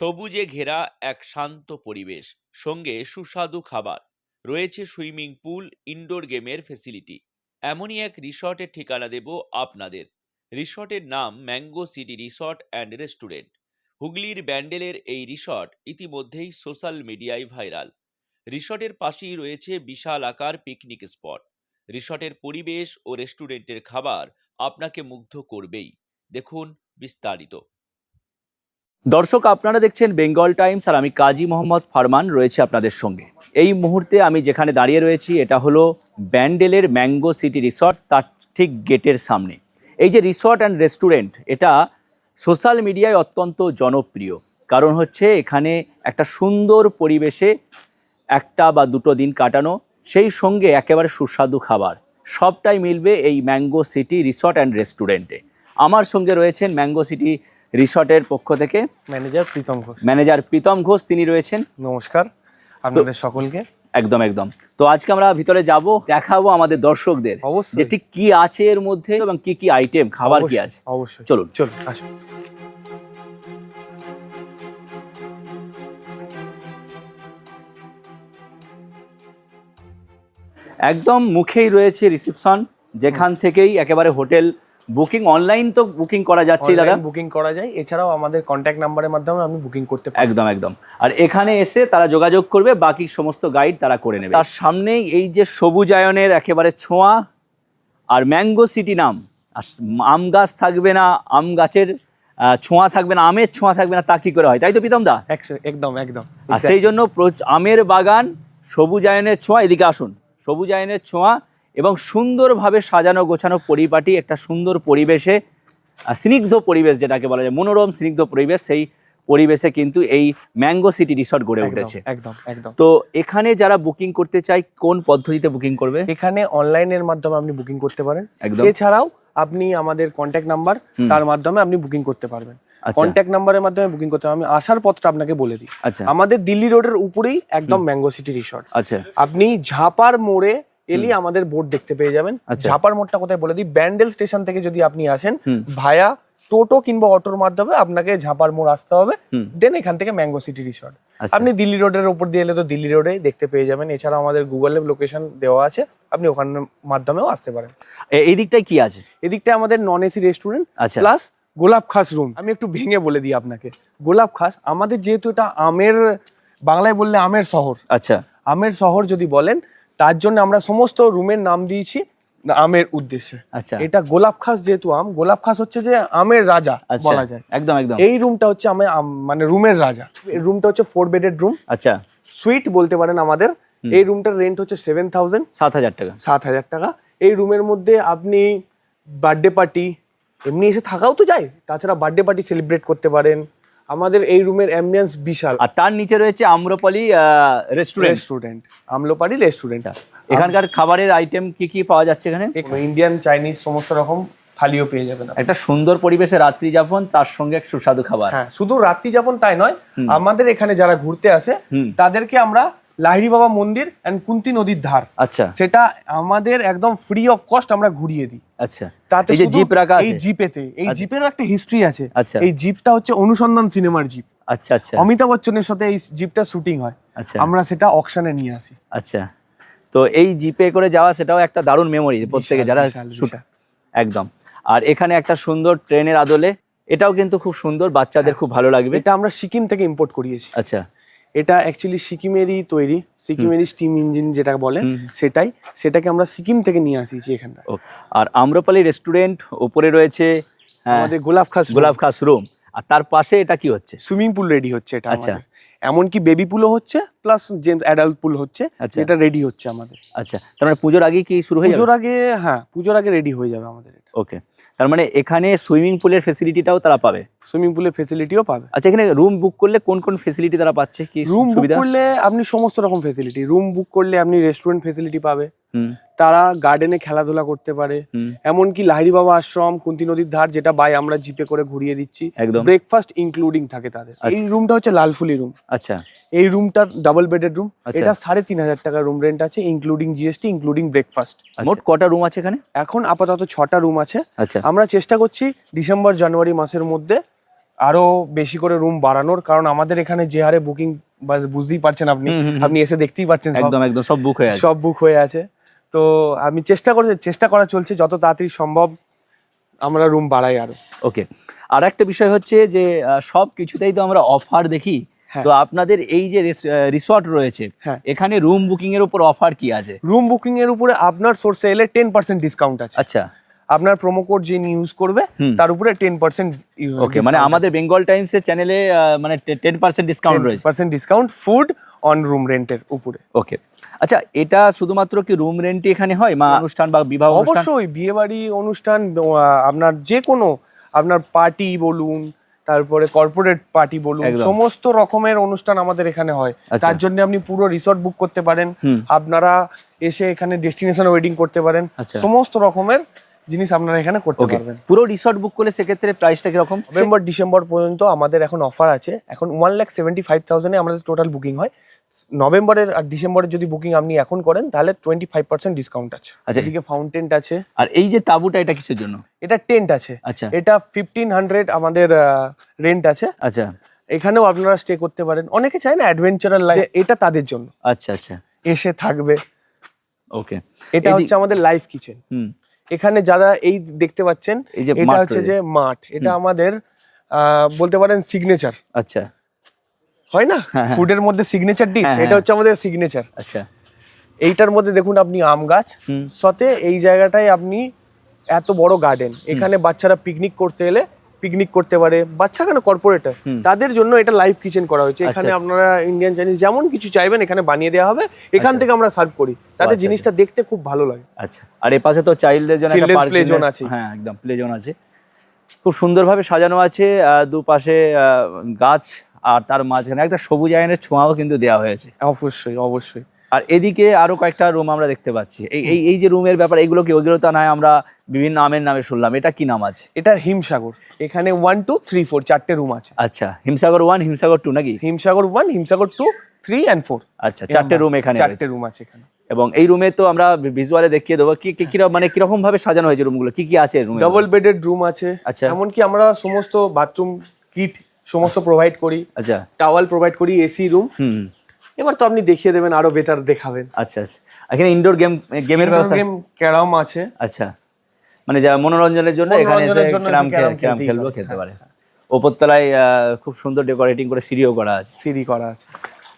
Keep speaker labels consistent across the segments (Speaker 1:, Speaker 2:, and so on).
Speaker 1: সবুজে ঘেরা এক শান্ত পরিবেশ, সঙ্গে সুস্বাদু খাবার। রয়েছে সুইমিং পুল, ইনডোর গেমের ফেসিলিটি। এমনই এক রিসর্টের ঠিকানা দেব আপনাদের। রিসর্টের নাম mango city resort and restaurant. হুগলির ব্যান্ডেলের এই রিসর্ট ইতিমধ্যেই সোশ্যাল মিডিয়ায় ভাইরাল। রিসর্টের পাশেই রয়েছে বিশাল আকার পিকনিক স্পট। রিসর্টের পরিবেশ ও রেস্টুরেন্টের খাবার আপনাকে মুগ্ধ করবেই। দেখুন বিস্তারিত। দর্শক, আপনারা দেখছেন বেঙ্গল টাইমস আর আমি কাজী মোহাম্মদ ফারমান রয়েছে আপনাদের সঙ্গে। এই মুহূর্তে আমি যেখানে দাঁড়িয়ে রয়েছি, এটা হলো ব্যান্ডেলের ম্যাঙ্গো সিটি রিসর্ট, তার ঠিক গেটের সামনে। এই যে রিসর্ট অ্যান্ড রেস্টুরেন্ট, এটা সোশ্যাল মিডিয়ায় অত্যন্ত জনপ্রিয়। কারণ হচ্ছে, এখানে একটা সুন্দর পরিবেশে একটা বা দুটো দিন কাটানো, সেই সঙ্গে একেবারে সুস্বাদু খাবার। সবটাই মিলবে এই ম্যাঙ্গো সিটি রিসর্ট অ্যান্ড রেস্টুরেন্টে। আমার সঙ্গে রয়েছেন ম্যাঙ্গো সিটি রিসর্টের পক্ষ থেকে
Speaker 2: ম্যানেজার প্রীতম ঘোষ।
Speaker 1: ম্যানেজার প্রীতম ঘোষ তিনি রয়েছেন।
Speaker 2: নমস্কার আপনাদের সকলকে।
Speaker 1: একদম একদম। তো আজকে আমরা ভিতরে যাব দেখাবো আমাদের দর্শকদের যে ঠিক কি আছে এর মধ্যে এবং কি কি আইটেম খাবার কি আছে।
Speaker 2: অবশ্যই।
Speaker 1: চলুন।
Speaker 2: চলুন আসুন।
Speaker 1: একদম মুখেই রয়েছে রিসেপশন যেখান থেকেই একেবারে হোটেল বুকিং অনলাইন তো বুকিং করা যাচ্ছে দাদা।
Speaker 2: বুকিং করা যায়। এছাড়াও আমাদের কন্ট্যাক্ট নাম্বারের মাধ্যমে আপনি বুকিং করতে
Speaker 1: একদম একদম। আর এখানে এসে তারা যোগাযোগ করবে বাকি সমস্ত গাইড তারা করে নেবে। তার সামনেই এই যে সবুজায়নের একেবারে ছোঁয়া আর ম্যাঙ্গো সিটি নাম আর আম গাছ থাকবে না আম গাছের ছোঁয়া থাকবে না আমের ছোঁয়া থাকবে না তা কি করে হয়? তাই তো প্রীতম দা?
Speaker 2: একদম একদম।
Speaker 1: আর সেই জন্য আমের বাগান সবুজায়নের ছোঁয়া এদিকে আসুন। সবুজায়নের ছোঁয়া এবং সুন্দরভাবে সাজানো গোছানো পরিপাটি একটা সুন্দর পরিবেশে স্নিগ্ধ পরিবেশ যেটাকে বলা যায় মনোরম স্নিগ্ধ পরিবেশ সেই পরিবেশে কিন্তু এই ম্যাঙ্গো সিটি রিসর্ট গড়ে উঠেছে।
Speaker 2: একদম একদম।
Speaker 1: তো এখানে যারা বুকিং করতে চায় কোন পদ্ধতিতে বুকিং করবে?
Speaker 2: এখানে অনলাইনের মাধ্যমে আপনি বুকিং করতে পারেন।
Speaker 1: একদম।
Speaker 2: এছাড়াও আপনি আমাদের কন্ট্যাক্ট নাম্বার তার মাধ্যমে আপনি বুকিং করতে পারবেন।
Speaker 1: আচ্ছা।
Speaker 2: কন্ট্যাক্ট নাম্বারের মাধ্যমে বুকিং করতে আমি আসার পথটা আপনাকে বলে দিই।
Speaker 1: আচ্ছা।
Speaker 2: আমাদের দিল্লি রোডের উপরেই একদম ম্যাঙ্গো সিটি রিসর্ট।
Speaker 1: আচ্ছা।
Speaker 2: আপনি ঝাপার মোড়ে এলি আমাদের বোর্ড দেখতে পেয়ে যাবেন।
Speaker 1: আচ্ছা।
Speaker 2: ঝাপার মোড়টা কোথায় বলে দিই? ব্যান্ডেল স্টেশন থেকে যদি আপনি আসেন ভায়া টোটো কিংবা অটোর মাধ্যমে আপনাকে ঝাপার মোড় আসতে হবে। দেন এখান থেকে ম্যাঙ্গো সিটি রিসর্ট আপনি দিল্লি রোডের উপর দিয়ে এলে তো দিল্লি রোডে দেখতে পেয়ে যাবেন। এছাড়া আমাদের গুগলে লোকেশন দেওয়া আছে। আপনি ওখানের মাধ্যমেও আসতে পারেন।
Speaker 1: এই দিকটায় কি আছে?
Speaker 2: এদিকটা আমাদের নন এসি রেস্টুরেন্ট
Speaker 1: আচ্ছা।
Speaker 2: প্লাস গোলাপ খাস রুম আমি একটু ভেঙে বলে দিই আপনাকে। গোলাপ খাস আমাদের যেহেতু এটা আমের বাংলায় বললে আমের শহর।
Speaker 1: আচ্ছা।
Speaker 2: আমের শহর যদি বলেন তার জন্য আমরা সমস্ত রুমের নাম দিয়েছি আমের উদ্দেশ্যে।
Speaker 1: আচ্ছা।
Speaker 2: এটা গোলাপ খাস যেহেতু আম গোলাপ খাস হচ্ছে যে আমের রাজা
Speaker 1: আচ্ছা।
Speaker 2: বলা যায়।
Speaker 1: একদম একদম।
Speaker 2: এই রুমটা হচ্ছে আমি মানে রুমের রাজা। রুমটা হচ্ছে ফোর বেডেড রুম
Speaker 1: আচ্ছা।
Speaker 2: সুইট বলতে পারেন আমাদের। এই রুমটার রেন্ট হচ্ছে সেভেন থাউজেন্ড
Speaker 1: সাত হাজার টাকা।
Speaker 2: সাত হাজার টাকা। এই রুমের মধ্যে আপনি বার্থডে পার্টি এমনি এসে থাকাও তো যায়। তাছাড়া বার্থডে পার্টি সেলিব্রেট করতে পারেন। আমাদের এই রুমের অ্যাম্বিয়েন্স বিশাল।
Speaker 1: আর তার নিচে রয়েছে Amrapali restaurant
Speaker 2: restaurant Amrapali restaurant
Speaker 1: এখানকার খাবারের আইটেম কি কি পাওয়া যাচ্ছে এখানে?
Speaker 2: ইন্ডিয়ান চাইনিজ সমস্ত রকম থালিও পেয়ে যাবেন।
Speaker 1: একটা সুন্দর পরিবেশে রাত্রি যাপন তার সঙ্গে এক সুস্বাদু খাবার।
Speaker 2: হ্যাঁ শুধু রাত্রি যাপন তাই নয় আমাদের এখানে যারা ঘুরতে আসে তাদেরকে আমরা লাহিড়ি বাবা মন্দির অ্যান্ড কুন্তি নদীর ধার।
Speaker 1: আচ্ছা।
Speaker 2: সেটা আমাদের একদম ফ্রি অফ কস্ট আমরা ঘুরিয়ে দিই।
Speaker 1: আচ্ছা।
Speaker 2: তাতে
Speaker 1: এই যে জিপ রাখা
Speaker 2: এই জিপেতে এই
Speaker 1: আচ্ছা।
Speaker 2: জিপের একটা হিস্ট্রি আছে।
Speaker 1: আচ্ছা।
Speaker 2: এই জিপটা হচ্ছে অনুসন্ধান সিনেমার জিপ
Speaker 1: আচ্ছা আচ্ছা।
Speaker 2: অমিতাভ বচ্চনের সাথে এই জিপটা শুটিং হয়।
Speaker 1: আচ্ছা।
Speaker 2: আমরা সেটা অকশনে নিয়ে আসি।
Speaker 1: আচ্ছা। তো এই জিপে করে যাওয়া সেটাও একটা দারুণ মেমোরি প্রত্যেকে যারা একদম। আর এখানে একটা সুন্দর ট্রেনের আদলে এটাও কিন্তু খুব সুন্দর বাচ্চাদের খুব ভালো লাগবে।
Speaker 2: এটা আমরা সিকিম থেকে ইম্পোর্ট করিয়েছি।
Speaker 1: আচ্ছা।
Speaker 2: এটা অ্যাকচুয়ালি সিকিমেরই তৈরি সিকিমেরই স্টিম ইঞ্জিন যেটা বলে সেটাই সেটাকে আমরা সিকিম থেকে নিয়ে আসিছি এখানটা
Speaker 1: আর আম্রপালি রেস্টুরেন্ট ওপরে রয়েছে হ্যাঁ,
Speaker 2: আমাদের গোলাপ খাস
Speaker 1: গোলাপ খাস রুম আর তার পাশে এটা কি হচ্ছে?
Speaker 2: সুইমিং পুল রেডি হচ্ছে এটা
Speaker 1: আচ্ছা।
Speaker 2: এমনকি বেবি পুলও হচ্ছে প্লাস যে অ্যাডাল্ট পুল হচ্ছে
Speaker 1: আচ্ছা।
Speaker 2: এটা রেডি হচ্ছে আমাদের।
Speaker 1: আচ্ছা তার মানে পুজোর আগে কি শুরু হয়ে যাবে?
Speaker 2: পুজোর আগে হ্যাঁ পুজোর আগে রেডি হয়ে যাবে আমাদের এটা।
Speaker 1: ওকে তার মানে এখানে সুইমিং পুলের ফেসিলিটিটাও তারা পাবে?
Speaker 2: সুইমিং পুলের ফেসিলিটিও পাবে।
Speaker 1: আচ্ছা এখানে রুম বুক করলে কোন কোন ফেসিলিটি তারা পাচ্ছে? কি
Speaker 2: রুম বুক
Speaker 1: সুবিধা?
Speaker 2: করলে আপনি সমস্ত রকম ফেসিলিটি রুম বুক করলে আপনি রেস্টুরেন্ট ফেসিলিটি পাবে। তারা গার্ডেনে খেলাধুলা করতে পারে। এমনকি লাহিড়ি বাবা আশ্রম কুন্তি নদীর ধার যেটা বাই আমরা জিপে করে ঘুরিয়ে দিচ্ছি
Speaker 1: একদম।
Speaker 2: ব্রেকফাস্ট ইনক্লুডিং থাকে তাদের। এই
Speaker 1: আচ্ছা।
Speaker 2: রুমটা হচ্ছে লালফুলি রুম
Speaker 1: আচ্ছা।
Speaker 2: এই রুমটা ডাবল বেডেড রুম
Speaker 1: আচ্ছা।
Speaker 2: এটা সাড়ে তিন হাজার টাকা রুম রেন্ট আছে ইনক্লুডিং জিএসটি ইনক্লুডিং ব্রেকফাস্ট
Speaker 1: মোট কটা রুম আছে এখানে?
Speaker 2: এখন আপাতত ছটা রুম আছে।
Speaker 1: আচ্ছা।
Speaker 2: আমরা চেষ্টা করছি ডিসেম্বর জানুয়ারি মাসের মধ্যে আরও বেশি করে রুম বাড়ানোর কারণ আমাদের এখানে যে হারে বুকিং বুঝতেই পারছেন আপনি। আপনি এসে দেখতেই পাচ্ছেন সব।
Speaker 1: একদম একদম সব বুক হয়ে
Speaker 2: সব বুক হয়ে আছে। তো আমি চেষ্টা করছি চেষ্টা করা চলছে যত তাড়াতাড়ি সম্ভব আমরা রুম বাড়াই আর।
Speaker 1: ওকে আর একটা বিষয় হচ্ছে যে সব কিছুতেই তো আমরা অফার দেখি।
Speaker 2: হ্যাঁ।
Speaker 1: তো আপনাদের এই যে রিসর্ট রয়েছে
Speaker 2: হ্যাঁ।
Speaker 1: এখানে রুম বুকিং এর উপর অফার কি আছে?
Speaker 2: রুম বুকিং এর উপরে আপনার সোর্সে এলে টেন পার্সেন্ট ডিসকাউন্ট আছে।
Speaker 1: আচ্ছা।
Speaker 2: আপনার প্রোমো কোড যে ইউজ করবে তার উপরে টেন পার্সেন্ট
Speaker 1: ওকে মানে আমাদের বেঙ্গল টাইমস এর চ্যানেলে মানে টেন পার্সেন্ট ডিসকাউন্ট রয়েছে।
Speaker 2: Percent discount food on room রেন্টের উপরে।
Speaker 1: ওকে আচ্ছা এটা শুধুমাত্র কি রুম রেন্টই এখানে হয় মা অনুষ্ঠান বা বিবাহ অনুষ্ঠান?
Speaker 2: অবশ্যই বিয়ে বাড়ি অনুষ্ঠান আপনার যে কোনো আপনার পার্টি বলুন তারপরে কর্পোরেট পার্টি বলুন সমস্ত রকমের অনুষ্ঠান আমাদের এখানে হয়।
Speaker 1: আচ্ছা।
Speaker 2: তার জন্য আপনি পুরো রিসর্ট বুক করতে পারেন। আপনারা এসে এখানে ডেস্টিনেশন ওয়েডিং করতে পারেন।
Speaker 1: আচ্ছা।
Speaker 2: সমস্ত রকমের জিনিস আপনারা এখানে করতে পারবেন।
Speaker 1: পুরো রিসর্ট বুক করলে সেক্ষেত্রে প্রাইসটা কীরকম?
Speaker 2: নভেম্বর ডিসেম্বর পর্যন্ত আমাদের এখন অফার আছে। এখন ওয়ান লাখ সেভেন্টি ফাইভ থাউজেন্ডে আমাদের টোটাল বুকিং হয়। নভেম্বরের আর ডিসেম্বরের যদি বুকিং আপনি এখন করেন তাহলে টোয়েন্টি ফাইভ পার্সেন্ট ডিসকাউন্ট আছে।
Speaker 1: আচ্ছা।
Speaker 2: এদিকে ফাউন্টেন্ট আছে।
Speaker 1: আর এই যে তাঁবুটা এটা কিসের জন্য?
Speaker 2: এটা টেন্ট আছে।
Speaker 1: আচ্ছা।
Speaker 2: এটা ফিফটিন হান্ড্রেড আমাদের রেন্ট আছে।
Speaker 1: আচ্ছা।
Speaker 2: এখানেও আপনারা স্টে করতে পারেন। অনেকে চায় না অ্যাডভেঞ্চারাল লাইফ এটা তাদের জন্য।
Speaker 1: আচ্ছা আচ্ছা।
Speaker 2: এসে থাকবে।
Speaker 1: ওকে
Speaker 2: এটা হচ্ছে আমাদের লাইফ কিচেন
Speaker 1: হুম।
Speaker 2: এখানে যারা এই দেখতে পাচ্ছেন এটা হচ্ছে যে মাঠ। এটা আমাদের বলতে পারেন সিগনেচার
Speaker 1: আচ্ছা।
Speaker 2: হয় না?
Speaker 1: হ্যাঁ, হ্যাঁ।
Speaker 2: ফুডের মধ্যে সিগনেচার ডিশ
Speaker 1: হ্যাঁ,
Speaker 2: এটা
Speaker 1: হ্যাঁ।
Speaker 2: হচ্ছে আমাদের সিগনেচার
Speaker 1: আচ্ছা।
Speaker 2: এইটার মধ্যে দেখুন আপনি আম গাছ। সাথে এই জায়গাটায় আপনি এত বড় গার্ডেন এখানে বাচ্চারা পিকনিক করতে এলে পিকনিক করতে পারে বাচ্চা কেন কর্পোরেটর। তাদের জন্য এটা লাইভ কিচেন করা হয়েছে। এখানে
Speaker 1: আচ্ছা।
Speaker 2: আপনারা ইন্ডিয়ান চাইনিজ যেমন কিছু চাইবেন এখানে বানিয়ে দেওয়া হবে। এখান
Speaker 1: আচ্ছা।
Speaker 2: থেকে আমরা সার্ভ করি। তাদের
Speaker 1: আচ্ছা,
Speaker 2: জিনিসটা দেখতে খুব ভালো লাগে।
Speaker 1: আচ্ছা। আর এর পাশে তো চাইল্ডদের জন্য একটা
Speaker 2: zone
Speaker 1: এর-
Speaker 2: আছে।
Speaker 1: হ্যাঁ একদম প্লে জোন আছে। খুব সুন্দরভাবে সাজানো আছে দুপাশে গাছ আর তার মাঝখানে একটা সবুজ আয়নের ছোঁয়াও কিন্তু দেওয়া হয়েছে।
Speaker 2: অবশ্যই অবশ্যই।
Speaker 1: আর এদিকে আরও কয়েকটা রুম আমরা দেখতে পাচ্ছি। এই এই যে রুমের ব্যাপার এগুলো কি ওগুলো তো নয় আমরা বিভিন্ন নামের নামে শুনলাম? এটা কি নাম আছে?
Speaker 2: এটা হিমসাগর। এখানে ওয়ান টু থ্রি ফোর চারটে রুম আছে।
Speaker 1: আচ্ছা হিমসাগর ওয়ান হিমসাগর টু নাকি?
Speaker 2: Himsagar one Himsagar two three and four
Speaker 1: আচ্ছা চারটে রুম এখানে
Speaker 2: চারটে রুম আছে এখানে।
Speaker 1: এবং এই রুমে তো আমরা ভিজুয়ালে দেখিয়ে দেবো কি কি মানে কীরকম ভাবে সাজানো হয়েছে রুমগুলো কি কি আছে রুমে
Speaker 2: ডবল বেডেড রুম আছে।
Speaker 1: আচ্ছা।
Speaker 2: এমনকি আমরা সমস্ত বাথরুম কিট সমস্ত প্রোভাইড করি।
Speaker 1: আচ্ছা।
Speaker 2: টাওয়াল প্রোভাইড করি এসি রুম। এবার তো আপনি দেখিয়ে দেবেন আরও বেটার দেখাবেন।
Speaker 1: আচ্ছা আচ্ছা। এখানে ইনডোর গেম গেমের ব্যবস্থা?
Speaker 2: গেম ক্যারাম আছে।
Speaker 1: আচ্ছা। মানে যা মনোরঞ্জনের জন্য এখানে এসে ক্যারাম
Speaker 2: ক্যারাম
Speaker 1: খেলব। খেলতে পারে। উপরতলায় আহ, খুব সুন্দর ডেকোরেটিং করে সিঁড়িও করা আছে।
Speaker 2: সিঁড়ি করা আছে।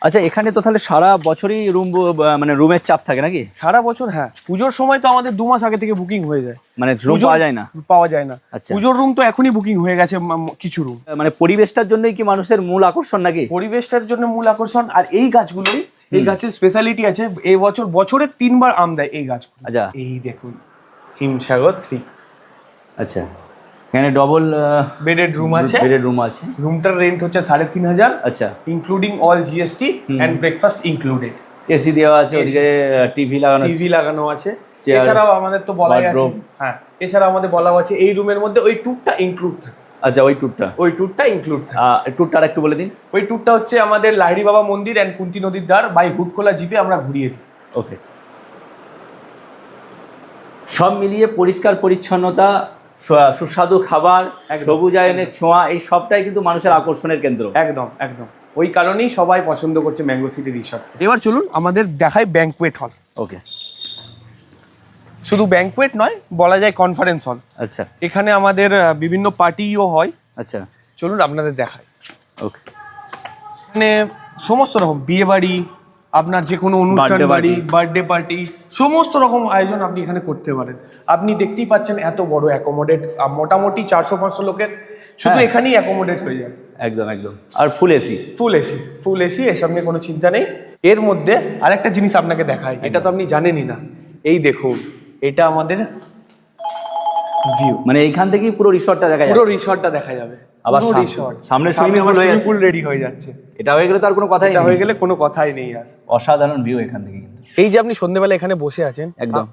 Speaker 1: আচ্ছা এখানে তো তাহলে সারা বছরই রুম মানে রুমের চাপ থাকে নাকি?
Speaker 2: সারা বছর হ্যাঁ। পুজোর সময় তো আমাদের দু মাস আগে থেকে বুকিং হয়ে যায়।
Speaker 1: মানে রুম পাওয়া যায় না?
Speaker 2: পাওয়া যায় না।
Speaker 1: আচ্ছা।
Speaker 2: পুজোর রুম তো এখনই বুকিং হয়ে গেছে কিছু রুম
Speaker 1: মানে পরিবেশটার জন্যই কি মানুষের মূল আকর্ষণ নাকি?
Speaker 2: পরিবেশটার জন্য মূল আকর্ষণ আর এই গাছগুলোই এই গাছের স্পেশালিটি আছে এই বছর বছরে তিনবার আম দেয় এই গাছ
Speaker 1: আচ্ছা।
Speaker 2: এই দেখুন হিমসাগর থ্রি
Speaker 1: আচ্ছা। এখানে ডবল
Speaker 2: বেডেড রুম আছে।
Speaker 1: বেডের রুম আছে।
Speaker 2: রুমটার রেন্ট হচ্ছে সাড়ে তিন হাজার।
Speaker 1: আচ্ছা।
Speaker 2: Including all GST and breakfast included
Speaker 1: AC দেওয়া আছে ওদিকে টিভি লাগানো
Speaker 2: টিভি লাগানো আছে। এছাড়াও আমাদের তো বলাই আছে। হ্যাঁ এছাড়াও আমাদের বলা আছে এই রুমের মধ্যে ওই ট্যুরটা ইনক্লুড থাকে।
Speaker 1: আচ্ছা ওই ট্যুরটা
Speaker 2: ওই ট্যুরটা ইনক্লুড
Speaker 1: ট্যুরটা আর একটু বলে দিন।
Speaker 2: ওই ট্যুরটা হচ্ছে আমাদের লাহিড়ি বাবা মন্দির অ্যান্ড কুন্তি নদীর ধার বাই হুটখোলা জিপে আমরা ঘুরিয়ে দিই।
Speaker 1: ওকে সব মিলিয়ে পরিষ্কার পরিচ্ছন্নতা সুস্বাদু খাবার সবুজায়নের ছোঁয়া এই সবটাই কিন্তু মানুষের আকর্ষণের কেন্দ্র।
Speaker 2: একদম একদম। ওই কারণেই সবাই পছন্দ করছে ম্যাঙ্গো সিটি রিসর্ট এবার চলুন আমাদের দেখায় ব্যাঙ্কুয়েট হল
Speaker 1: ওকে।
Speaker 2: শুধু ব্যাঙ্কুয়েট নয় বলা যায় কনফারেন্স হল
Speaker 1: আচ্ছা।
Speaker 2: এখানে আমাদের বিভিন্ন পার্টিও হয়।
Speaker 1: আচ্ছা।
Speaker 2: চলুন আপনাদের দেখায়
Speaker 1: ওকে।
Speaker 2: এখানে সমস্ত রকম বিয়ে বাড়ি আপনার যে কোনো অনুষ্ঠান বাড়ি বার্থডে পার্টি সমস্ত রকম আয়োজন আপনি এখানে করতে পারেন। আপনি দেখতেই পাচ্ছেন এত বড় অ্যাকোমোডেট মোটামুটি চারশো পাঁচশো লোকের শুধু
Speaker 1: হ্যাঁ।
Speaker 2: এখানেই অ্যাকোমোডেট হয়ে যায়।
Speaker 1: একদম একদম। আর full AC
Speaker 2: full AC full AC এসব নিয়ে কোনো চিন্তা নেই। এর মধ্যে আরেকটা জিনিস আপনাকে দেখায় এটা তো আপনি জানেনই না। এই দেখুন এটা আমাদের ভিউ
Speaker 1: মানে এইখান থেকেই পুরো রিসর্টটা দেখা
Speaker 2: যাবে
Speaker 1: পুরো
Speaker 2: রিসর্টটা দেখা যাবে।
Speaker 1: আবার সামনে swimming pool হয়ে যাচ্ছে।
Speaker 2: পুল রেডি হয়ে যাচ্ছে।
Speaker 1: এটা হয়ে গেলে তো আর কোনো কথাই
Speaker 2: এটা হয়ে গেলে কোনো কথাই নেই আর।
Speaker 1: অসাধারণ ভিউ এখান থেকে কিন্তু।
Speaker 2: এই যে আপনি সন্ধ্যেবেলা এখানে বসে আছেন
Speaker 1: একদম।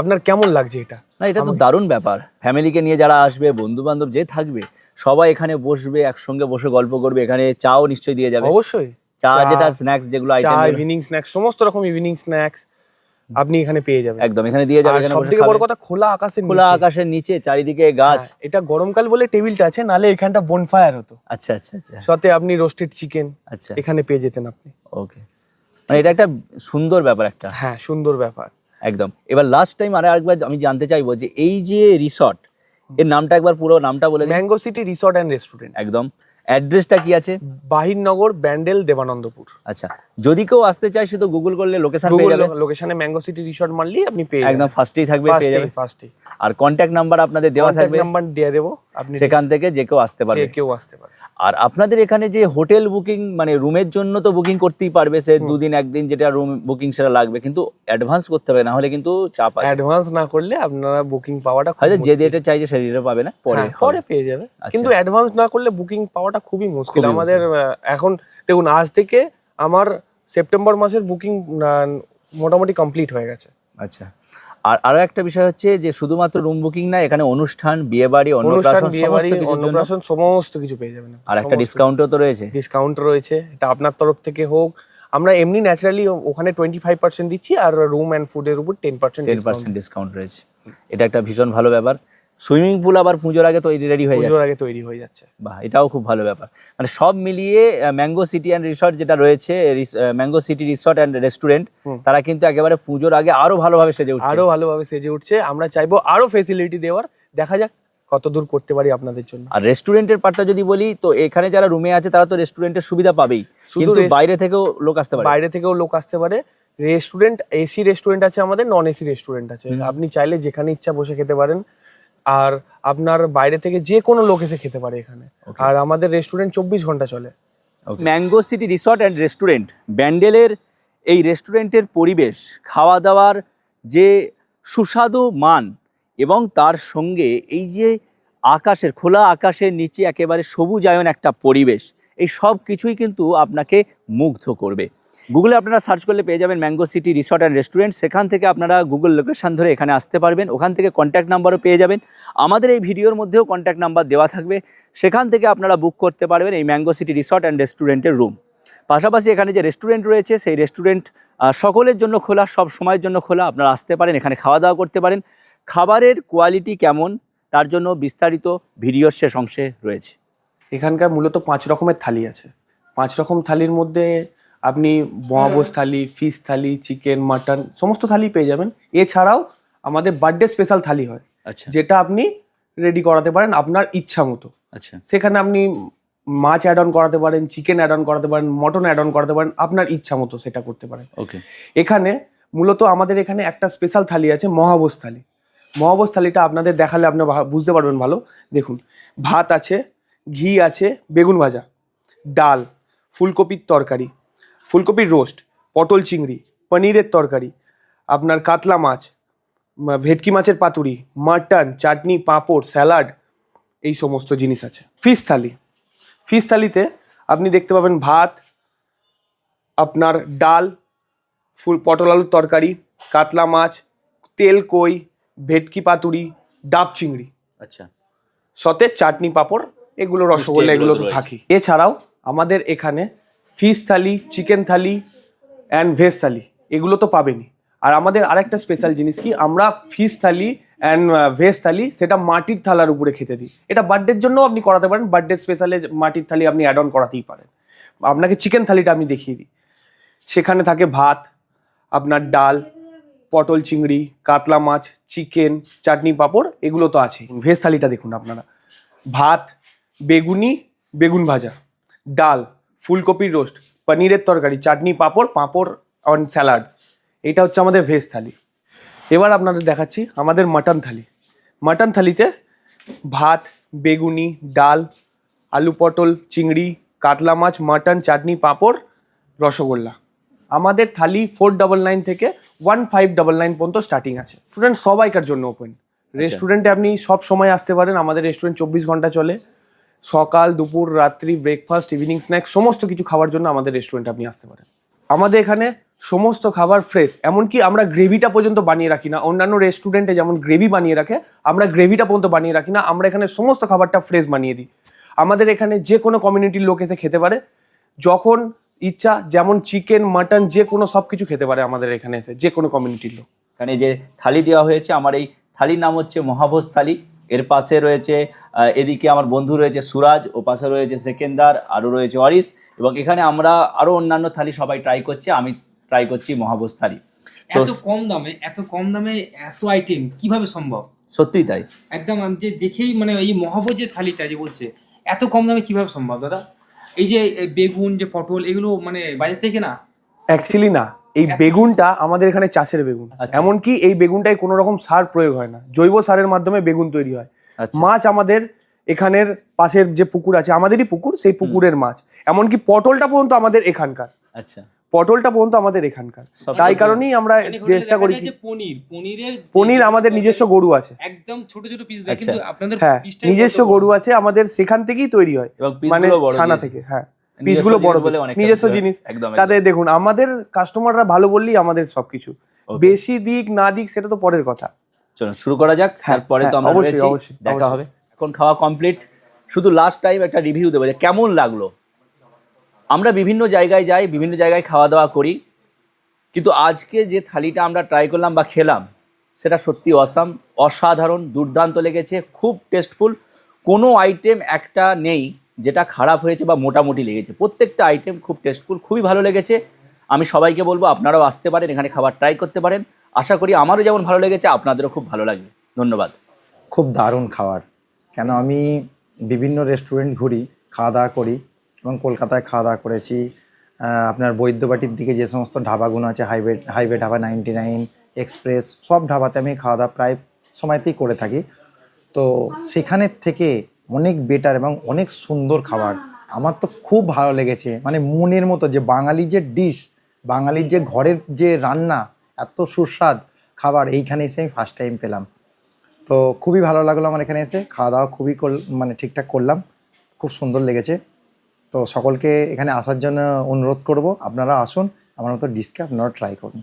Speaker 2: আপনার কেমন লাগছে এটা?
Speaker 1: না এটা তো দারুণ ব্যাপার। ফ্যামিলিকে নিয়ে যারা আসবে বন্ধু বান্ধব যে থাকবে সবাই এখানে বসবে একসঙ্গে বসে গল্প করবে এখানে চাও নিশ্চয়ই দিয়ে যাবে।
Speaker 2: অবশ্যই।
Speaker 1: চা যেটা স্ন্যাক্স যেগুলো আইটেম
Speaker 2: ইভিনিং স্ন্যাক্স সমস্ত রকম ইভিনিং স্ন্যাক্স আপনি এখানে পেয়ে যাবেন।
Speaker 1: একদম এখানে দিয়ে যাবে এখানে
Speaker 2: সব বড় কথা খোলা আকাশের
Speaker 1: খোলা আকাশের নিচে চারিদিকে গাছ।
Speaker 2: হ্যাঁ, এটা গরমকাল বলে টেবিলটা আছে নালে এখানটা বনফায়ার হতো।
Speaker 1: আচ্ছা আচ্ছা আচ্ছা।
Speaker 2: সাথে আপনি রোস্টেড চিকেন
Speaker 1: আচ্ছা।
Speaker 2: এখানে পেয়ে যেতেন আপনি।
Speaker 1: ওকে মানে এটা একটা সুন্দর ব্যাপার একটা।
Speaker 2: হ্যাঁ সুন্দর ব্যাপার।
Speaker 1: একদম। এবার লাস্ট টাইম আর একবার আমি জানতে চাইব যে এই যে রিসর্ট এর নামটা একবার পুরো নামটা বলে দিন।
Speaker 2: Mango city resort and restaurant
Speaker 1: একদম। অ্যাড্রেসটা কি আছে?
Speaker 2: বাহিরনগর ব্যান্ডেল দেবানন্দপুর।
Speaker 1: আচ্ছা যদি কেউ আসতে চায় শুধু গুগল করলে লোকেশন পেয়ে যাবে।
Speaker 2: লোকেশনে ম্যাঙ্গো সিটি রিসর্ট মারলেই আপনি পেয়ে
Speaker 1: একদম ফার্স্টেই থাকবে পেয়ে যাবে
Speaker 2: ফার্স্টে
Speaker 1: আর কন্ট্যাক্ট নাম্বার আপনাদের দেওয়া থাকবে।
Speaker 2: নাম্বার দিয়ে দেবো আপনি
Speaker 1: সেখান থেকে যে কেউ আসতে
Speaker 2: যে
Speaker 1: পারবে
Speaker 2: কেউ আসতে পারে
Speaker 1: আর আপনাদের এখানে যে হোটেল বুকিং মানে রুমের জন্য তো বুকিং করতেই পারবে সে দুদিন একদিন যেটা রুম বুকিং সেটা লাগবে। কিন্তু অ্যাডভান্স করতে হবে না হলে কিন্তু চাপ আছে।
Speaker 2: অ্যাডভান্স না করলে আপনারা বুকিং পাওয়াটা
Speaker 1: হয়তো যে। ডেটে চাইছে সেই ডেটে পাবে না পরে
Speaker 2: হ্যাঁ, পরে পেয়ে যাবে।
Speaker 1: আচ্ছা।
Speaker 2: কিন্তু অ্যাডভান্স না করলে বুকিং পাওয়াটা খুবই মুশকিল। আমাদের এখন দেখুন আজ থেকে আমার সেপ্টেম্বর মাসের বুকিং মোটামুটি কমপ্লিট হয়ে গেছে।
Speaker 1: আচ্ছা। আর আরও একটা বিষয় হচ্ছে যে শুধুমাত্র রুম বুকিং না এখানে অনুষ্ঠান বিয়ে বাড়ি
Speaker 2: অনুষ্ঠান
Speaker 1: অন্নপ্রাশন
Speaker 2: অন্নপ্রাশন সমস্ত কিছু পেয়ে যাবেন।
Speaker 1: আর একটা ডিসকাউন্টও তো রয়েছে।
Speaker 2: ডিসকাউন্ট রয়েছে। এটা আপনার তরফ থেকে হোক। আমরা এমনি ন্যাচারালি ওখানে টোয়েন্টি ফাইভ পার্সেন্ট দিচ্ছি আর রুম অ্যান্ড ফুডের উপর ten percent
Speaker 1: ten percent discount রয়েছে। এটা একটা ভীষণ ভালো ব্যাপার। সুইমিং পুল আবার পুজোর আগে তৈরি রেডি হয়ে
Speaker 2: পুজোর
Speaker 1: যাচ্ছে।
Speaker 2: আগে তৈরি হয়ে যাচ্ছে।
Speaker 1: বাহ এটাও খুব ভালো ব্যাপার। মানে সব মিলিয়ে ম্যাঙ্গো সিটি অ্যান্ড রিসর্ট যেটা রয়েছে mango city resort and restaurant তারা কিন্তু একেবারে পুজোর আগে আরও ভালোভাবে সেজে উঠছে।
Speaker 2: আরও ভালোভাবে সেজে উঠছে। আমরা চাইব আরও ফেসিলিটি দেওয়ার। দেখা যাক কত দূর করতে পারি আপনাদের জন্য।
Speaker 1: আর রেস্টুরেন্টের পার্টটা যদি বলি তো এখানে যারা রুমে আছে তারা তো রেস্টুরেন্টের সুবিধা পাবেই। কিন্তু বাইরে থেকেও লোক আসতে পারে।
Speaker 2: বাইরে থেকেও লোক আসতে পারে। রেস্টুরেন্ট এসি রেস্টুরেন্ট আছে আমাদের নন এসি রেস্টুরেন্ট আছে আপনি চাইলে যেখানে ইচ্ছা বসে খেতে পারেন। আর আপনার বাইরে থেকে যে কোনো লোক এসে খেতে পারে এখানে। আর আমাদের রেস্টুরেন্ট চব্বিশ ঘণ্টা চলে।
Speaker 1: Mango city resort and restaurant ব্যান্ডেলের এই রেস্টুরেন্টের পরিবেশ খাওয়া দাওয়ার যে সুস্বাদু মান এবং তার সঙ্গে এই যে আকাশের খোলা আকাশের নিচে একেবারে সবুজায়ন একটা পরিবেশ এই সব কিছুই কিন্তু আপনাকে মুগ্ধ করবে। গুগলে আপনারা সার্চ করলে পেয়ে যাবেন mango city resort and restaurant সেখান থেকে আপনারা গুগল লোকেশন ধরে এখানে আসতে পারবেন। ওখান থেকে কন্ট্যাক্ট নাম্বারও পেয়ে যাবেন। আমাদের এই ভিডিওর মধ্যেও কন্ট্যাক্ট নাম্বার দেওয়া থাকবে। সেখান থেকে আপনারা বুক করতে পারবেন এই ম্যাঙ্গো সিটি রিসর্ট অ্যান্ড রেস্টুরেন্টের রুম পাশাপাশি এখানে যে রেস্টুরেন্ট রয়েছে, সেই রেস্টুরেন্ট সকলের জন্য খোলা, সব সময়ের জন্য খোলা। আপনারা আসতে পারেন, এখানে খাওয়া দাওয়া করতে পারেন। খাবারের কোয়ালিটি কেমন, তার জন্য বিস্তারিত ভিডিওর শেষ অংশে রয়েছে।
Speaker 2: এখানকার মূলত পাঁচ রকমের থালি আছে। পাঁচ রকম থালির মধ্যে আপনি মহাবোজ থালি ফিশ থালি চিকেন মাটন সমস্ত থালি পেয়ে যাবেন। এছাড়াও আমাদের বার্থডে স্পেশাল থালি হয়
Speaker 1: আচ্ছা।
Speaker 2: যেটা আপনি রেডি করাতে পারেন আপনার ইচ্ছা মতো।
Speaker 1: আচ্ছা।
Speaker 2: সেখানে আপনি মাছ অ্যাড অন করাতে পারেন চিকেন অ্যাড অন করাতে পারেন মটন অ্যাড অন করাতে পারেন আপনার ইচ্ছা মতো সেটা করতে পারেন।
Speaker 1: ওকে
Speaker 2: এখানে মূলত আমাদের এখানে একটা স্পেশাল থালি আছে মহাবোজ থালি। মহাবোজ থালিটা আপনাদের দেখালে আপনি বুঝতে পারবেন ভালো। দেখুন ভাত আছে ঘি আছে বেগুন ভাজা ডাল ফুলকপির তরকারি ফুলকপির রোস্ট পটল চিংড়ি পনিরের তরকারি আপনার কাতলা মাছ ভেটকি মাছের পাতুরি মাটন চাটনি পাঁপড় স্যালাড এই সমস্ত জিনিস আছে। ফিশ থালি। ফিশ থালিতে আপনি দেখতে পাবেন ভাত আপনার ডাল ফুল পটল আলুর তরকারি কাতলা মাছ তেল কই ভেটকি পাতুরি ডাব চিংড়ি।
Speaker 1: আচ্ছা।
Speaker 2: সাথে চাটনি পাঁপড় এগুলো রসগোল্লা
Speaker 1: এগুলো তো
Speaker 2: থাকি এছাড়াও আমাদের এখানে fish thali, chicken thali and veg থালি, এগুলো তো পাবেনই। আর আমাদের আরেকটা স্পেশাল জিনিস কি, আমরা ফিশ থালি অ্যান্ড ভেজ থালি সেটা মাটির থালার উপরে খেতে দিই। এটা বার্থডের জন্য আপনি করাতে পারেন বার্থডে স্পেশালে মাটির থালি আপনি অ্যাড অন করাতেই পারেন। আপনাকে চিকেন থালিটা আমি দেখিয়ে দিই। সেখানে থাকে ভাত, আপনার ডাল, পটল চিংড়ি, কাতলা মাছ চিকেন চাটনি, পাঁপড়, এগুলো তো আছে ভেজ থালিটা দেখুন আপনারা। ভাত, বেগুনি, বেগুন ভাজা, ডাল ফুলকপির রোস্ট পনিরের তরকারি চাটনি পাঁপড় পাঁপড় অন স্যালাডস এটা হচ্ছে আমাদের ভেজ থালি। এবার আপনাদের দেখাচ্ছি আমাদের মাটন থালি। মাটন থালিতে ভাত বেগুনি ডাল আলু পটল চিংড়ি কাতলা মাছ মাটন চাটনি পাঁপড় রসগোল্লা। আমাদের থালি ফোর ডাবল নাইন থেকে ওয়ান ফাইভ ডাবল নাইন পর্যন্ত স্টার্টিং আছে। স্টুডেন্ট সবাইকার জন্য ওপেন রেস্টুরেন্টে আপনি সব সময় আসতে পারেন। আমাদের রেস্টুরেন্ট চব্বিশ ঘণ্টা চলে। সকাল, দুপুর, রাত্রি ব্রেকফাস্ট ইভিনিং স্ন্যাক্স সমস্ত কিছু খাওয়ার জন্য আমাদের রেস্টুরেন্টে আপনি আসতে পারেন। আমাদের এখানে সমস্ত খাবার ফ্রেশ এমনকি আমরা গ্রেভিটা পর্যন্ত বানিয়ে রাখি না। অন্যান্য রেস্টুরেন্টে যেমন গ্রেভি বানিয়ে রাখে, আমরা গ্রেভিটা পর্যন্ত বানিয়ে রাখি না। আমরা এখানে সমস্ত খাবারটা ফ্রেশ বানিয়ে দিই। আমাদের এখানে যে কোনো কমিউনিটির লোক এসে খেতে পারে। যখন ইচ্ছা, যেমন চিকেন মাটন যে কোনো সব কিছু খেতে পারে আমাদের এখানে এসে, যে কোনো কমিউনিটির লোক।
Speaker 1: এখানে যে থালি দেওয়া হয়েছে, আমার এই থালির নাম হচ্ছে মহাভোজ থালি। এর পাশে রয়েছে এদিকে আমার বন্ধু রয়েছে সুরাজ ও পাশে রয়েছে সেকেন্দার আরও রয়েছে অরিস এবং এখানে আমরা আরও অন্যান্য থালি সবাই ট্রাই করছে আমি ট্রাই করছি মহাভোজ থালি। তো
Speaker 3: এত কম দামে এত কম দামে এত আইটেম কীভাবে সম্ভব?
Speaker 1: সত্যিই তাই।
Speaker 3: একদম আমি যে দেখেই মানে এই মহাভোজের থালিটা যে বলছে এত কম দামে কীভাবে সম্ভব দাদা? এই যে বেগুন যে পটল এগুলো মানে বাজার থেকে না?
Speaker 2: অ্যাকচুয়ালি না। এই বেগুনটা আমাদের এখানে চাষের বেগুন।
Speaker 1: আচ্ছা।
Speaker 2: এমনকি এই বেগুনটায় কোনো রকম সার প্রয়োগ হয় না। জৈব সারের মাধ্যমে বেগুন তৈরি হয়।
Speaker 1: আচ্ছা।
Speaker 2: মাছ আমাদের এখানের পাশের যে পুকুর আছে আমাদেরই পুকুর সেই পুকুরের মাছ। এমনকি পটলটা পর্যন্ত আমাদের এখানকার।
Speaker 1: আচ্ছা।
Speaker 2: পটলটা পর্যন্ত আমাদের এখানকার। তাই কারণেই আমরা চেষ্টা করি
Speaker 3: পনির পনিরের
Speaker 2: পনির আমাদের নিজস্ব গরু আছে।
Speaker 3: একদম ছোট ছোট পিস দেয়
Speaker 1: আচ্ছা।
Speaker 3: কিন্তু আপনাদের
Speaker 2: হ্যাঁ নিজস্ব। গরু আছে আমাদের সেখান থেকেই তৈরি হয়। মানে ছানা থেকে হ্যাঁ। পিসগুলো বড়
Speaker 1: বলে অনেকটা
Speaker 2: নিজস্ব জিনিস। তাতে দেখুন আমাদের কাস্টমাররা ভালো বললেই আমাদের সবকিছু। বেশি দিক না দিক সেটা তো পরের কথা।
Speaker 1: চলুন শুরু করা যাক।
Speaker 2: হ্যাঁ,
Speaker 1: তারপরে তো
Speaker 2: হ্যাঁ,
Speaker 1: আমরা
Speaker 2: অবশ্যই,
Speaker 1: রয়েছি। দেখা হবে। এখন খাওয়া কমপ্লিট শুধু লাস্ট টাইম একটা রিভিউ দেবো যে কেমন লাগল? আমরা বিভিন্ন জায়গায় যাই বিভিন্ন জায়গায় খাওয়া দাওয়া করি। কিন্তু আজকে যে থালিটা আমরা ট্রাই করলাম বা খেলাম সেটা সত্যি অসাম অসাধারণ দুর্দান্ত লেগেছে খুব টেস্টফুল কোনো আইটেম একটা নেই যেটা খারাপ হয়েছে বা মোটামুটি লেগেছে। প্রত্যেকটা আইটেম খুব টেস্টফুল খুবই ভালো লেগেছে। আমি সবাইকে বলব, আপনারাও আসতে পারেন, এখানে খাবার ট্রাই করতে পারেন। আশা করি আমারও যেমন ভালো লেগেছে, আপনাদেরও খুব ভালো লাগবে। ধন্যবাদ।
Speaker 4: খুব দারুণ খাবার। কেন আমি বিভিন্ন রেস্টুরেন্ট ঘুরি খাওয়া দাওয়া করি এবং কলকাতায় খাওয়া দাওয়া করেছি আপনার বৈদ্যবাটির দিকে যে সমস্ত ঢাবাগুলো আছে highway highway dhaba ninety nine express সব ঢাবাতে আমি খাওয়া দাওয়া প্রায় সময়তেই করে থাকি। তো সেখানের থেকে অনেক বেটার এবং অনেক সুন্দর খাবার। আমার তো খুব ভালো লেগেছে। মানে মনের মতো যে বাঙালির যে ডিশ বাঙালির যে ঘরের যে রান্না, এত সুস্বাদ খাবার, এইখানে এসে আমি ফার্স্ট টাইম পেলাম। তো খুবই ভালো লাগল আমার এখানে এসে। খাওয়া দাওয়া খুবই মানে ঠিকঠাক করলাম। খুব সুন্দর লেগেছে। তো সকলকে এখানে আসার জন্য অনুরোধ করব, আপনারা আসুন। আমার মতো ডিশকে আপনারা ট্রাই করুন।